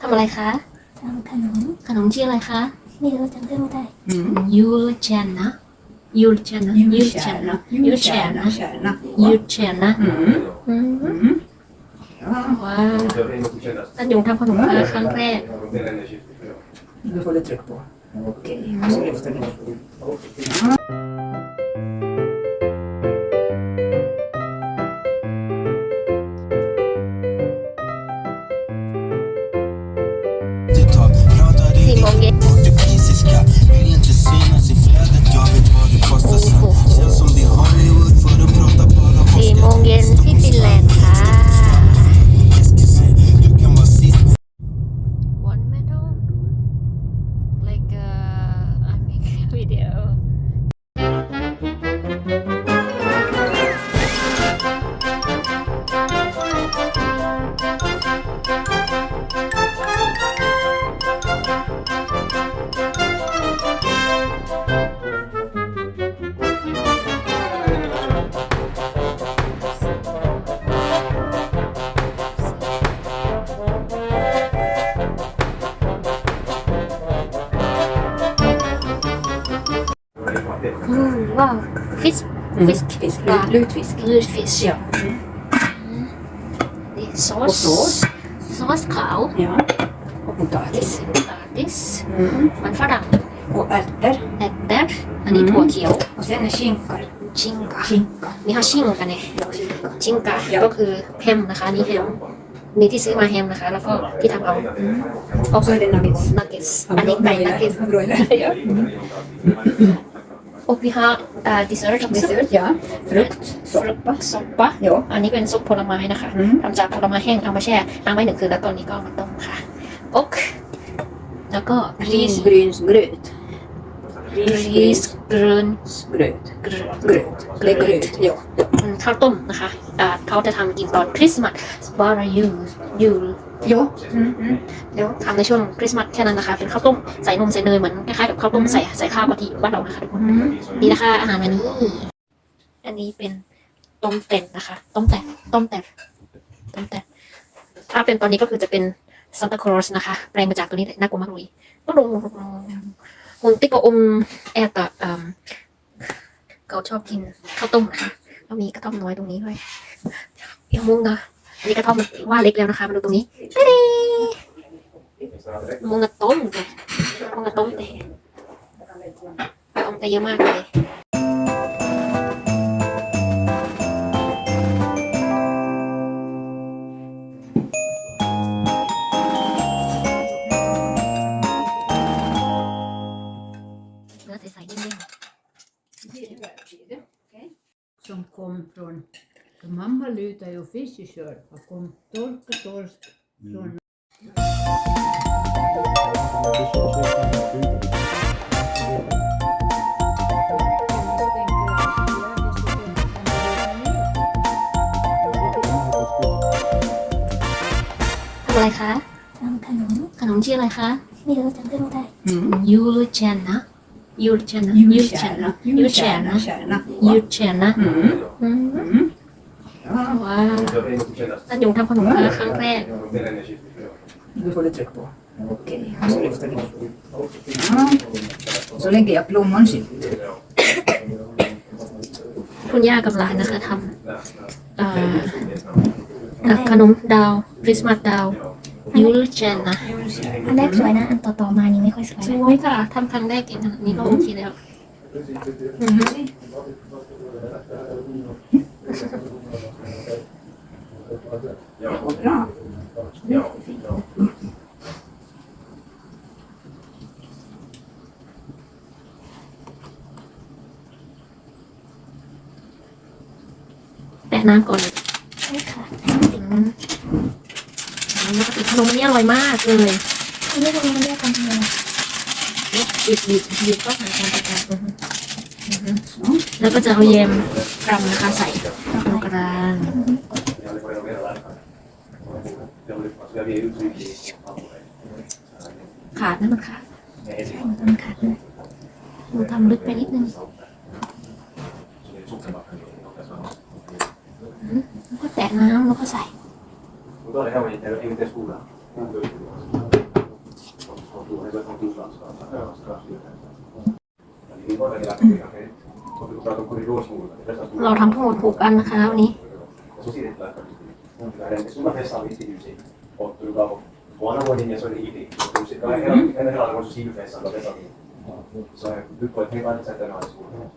ทำอะไรคะทำขนม ขนมชื่ออะไรคะ ไม่รู้จำชื่อไม่ได้ยูเชนนะยูเชนนะยูเชนนะยูเชนนะ Kärna. ยูเชนนะ Mm. อืม Mm. Ja, ว้าวตันยงทำขนมมาครั้งแรก då får du tryck på. Mm, wow fish fisk Fisk, Ja. lut- lutfisk. lutfisk Ja. นี่ซอ Och ส sås. ซอสขาว Ja. Och potatis. ปาติส Mm. มันฝรั่ง Och ärtor. แอดแดดอันนี้ถั่วเขียว Och sen är skinkar. ชิงกะ Skinka. มีข้าวชิงกันเนี่ย Ja, skinka. ชิงกะ Ja. ก็คือแฮมนะคะอันนี่แฮมมีที่ซื้อมาแฮมนะคะ แล้วก็ที่ทำเอา Och så är det nuggets. นักเก็ตอันนี้ไก่นักเก็ต Broiler. Ja. โอพิฮาอ่าดิเซอร์ท Dessert, ja. Frukt. Soppa. ซุปปะ Ja. อันนี้เป็นซุปผลไม้นะคะ อืม ทำจากผลไม้แห้งเอามาแช่น้ำไว้หนึ่งคืนแล้วตอนนี้ก็เอามาต้มค่ะอกแล้วก็รีส Risgrynsgröt. รีสกรน Gröt. กร Gröt. Det är gröt. Ja. ข้าวต้มนะคะอ่าเขาจะทำกินตอนคริสต์มาสบา รายูยู Ja. เดี๋ยวทำในช่วงคริสต์มาสแค่นั้นนะคะ เป็นข้าวต้มใส่นมใส่เนยเหมือนคล้ายๆกับข้าวต้มใส่ใส่ข้าวกะทิบ้านเรานะคะทุกคน Mm. นี่นะคะอาหารวันนี้ อันนี้เป็นต้มเต็นนะคะ ต้มแตะต้มแตะต้มแตะถ้าเป็นตอนนี้ก็คือจะเป็นซานตาคลอสนะคะแปลงมาจากตัวนี้เลยน่ากลัวมากเลยก็ลงมุนติโกอมแอตะเอ่มเขาชอบกินข้าวต้มนะคะแล้วมีกระท่อมน้อยตรงนี้ด้วยเดี๋ยวมุงนะ อันนี้กระท่อมว่าเล็กแล้วนะคะ มาดูตรงนี้เต้มงกระต้มเลยมุงกระต้มเตะต้มเตะเยอะมากเลยเนื้อใสๆนิ่ม som kom från... För mamma lutade ju fiskekör och kom torka torsk från... ๆทำอะไรคะทำขนมขนมชื่ออะไรคะไม่รู้จำชื่อไม่ได้ Mm. ยูเชนนะยูเชนนะยูเชน Julkärna. นะยูเชนนะ Julkärna. ยูเชนนะ Mm. อืม Mm. Ja, ว้าวตันยงทำขนมมาครั้งแรก då får du tryck på. Okej, så lyfter du. Ja. Så lägger jag plommonsylt. คุณย่ากับหลานนะคะทำเอ่อเอ่อขนมดาวคริสต์มาสดาวยูเชนนะอันแรกสวยนะ อันต่อๆมานี่ไม่ค่อยสวยสนะวยค่ะทำครั้งแรกเก่งขนาดนี้ก็โอเคแล้วอือฮึ Bra. แตะน้ำก่อนเลยใช่ค่ะอืมแล้วก็ติดขนมอันนี้อร่อยมากเลยอันนี้ทำไมมันเรียกกันทำไมบีบบีบบีบก็หายการจัดการอือฮึอือฮึ แล้วก็จะเอาแยมกรัมนะคะใส่ตรงกลางขาดนะมันขาดใช่มันต้องขัดเลยหนูทำลึกไปนิดนึงแล้วก็แตะน้ำแล้วก็ใส่ Då har det här varit inte เราทำทั้งหมดหกอันนะคะวันนี้ Vanha vuoden mies oli iti. Se oli ennen ennen hela kun se siivifessan on vesakin. Se on nyt voit hyvä, että sä tänään olisi kuullut.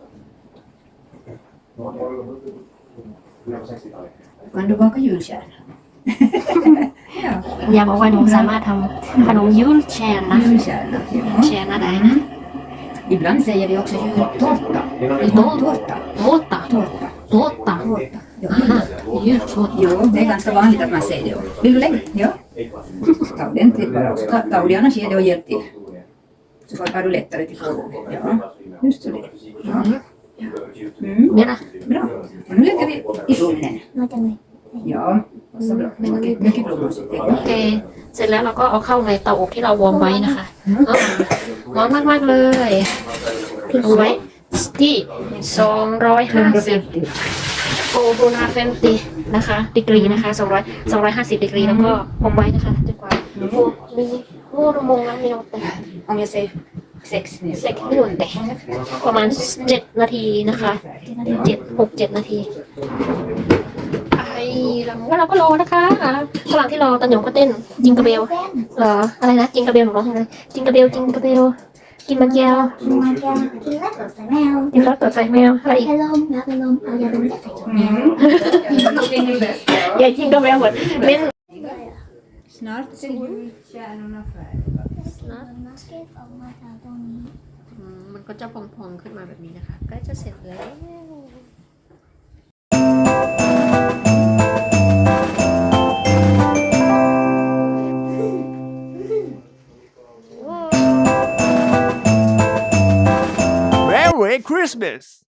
Kyllä on seksi tai. Kan du baka julstjärna? ja, อย่าบอกว่าหนูสามารถทำขนมยุลแชนนะ julstjärna. แชนอะไรนะ Ibland säger vi också jultårta. Jultårta. Tårta. Tårta. Tårta. Tårta. Ja, jultårta. Jo, det är ganska vanligt att man säger det. Vill du lägga? Ja. Ta ordentligt bara också. Ta, ta ordentligt, annars ger det och hjälp till. Så har du lättare till frågor. Ja, just så det. Ja. Mm. Bra. Och nu lägger vi i ugnen. มาจากไหน Ja, så bra. Mycket, mycket blomstrigt. โอเค เสร็จแล้วเราก็เอาเข้าในเตาอบที่เราวอร์มไว้นะคะอ่าร้อนมากๆเลยดูไว้ที่สองร้อยห้าสิบโฟโบนาเฟนตินะคะดีกรีนะคะสองร้อยสองร้อยห้าสิบดีกรีแล้วก็วอร์มไว้นะคะจนกว่าโอ้มีโอ้รมงแล้วมีโนเต Om jag säger sex. เซ็กไม่หนุนแต่ประมาณเจ็ดนาทีนะคะเจ็ดหกเจ็ดนาทีไอ้ แล้วก็เราก็รอนะคะระหว่างที่รอตันหยงก็เต้นจิงกระเบลแว่นเหรออะไรนะจิงกระเบลหนูร้องยังไงจิงกระเบลจิงกระเบลกินมันแก้วกินมาแก้วกินแล้วตดใส่แมวกินแล้วตัวใส่แมวอะไรอีกให้ลมรับลมเอายาดมจะใส่ถุงแมวยายจิงกระเบลเหมือนเล่น Snart är julstjärnorna färdiga. มาสเก็ตออกมาจากตรงนี้อืมมันก็จะพองๆขึ้นมาแบบนี้นะคะใกล้จะเสร็จแล้ว Christmas!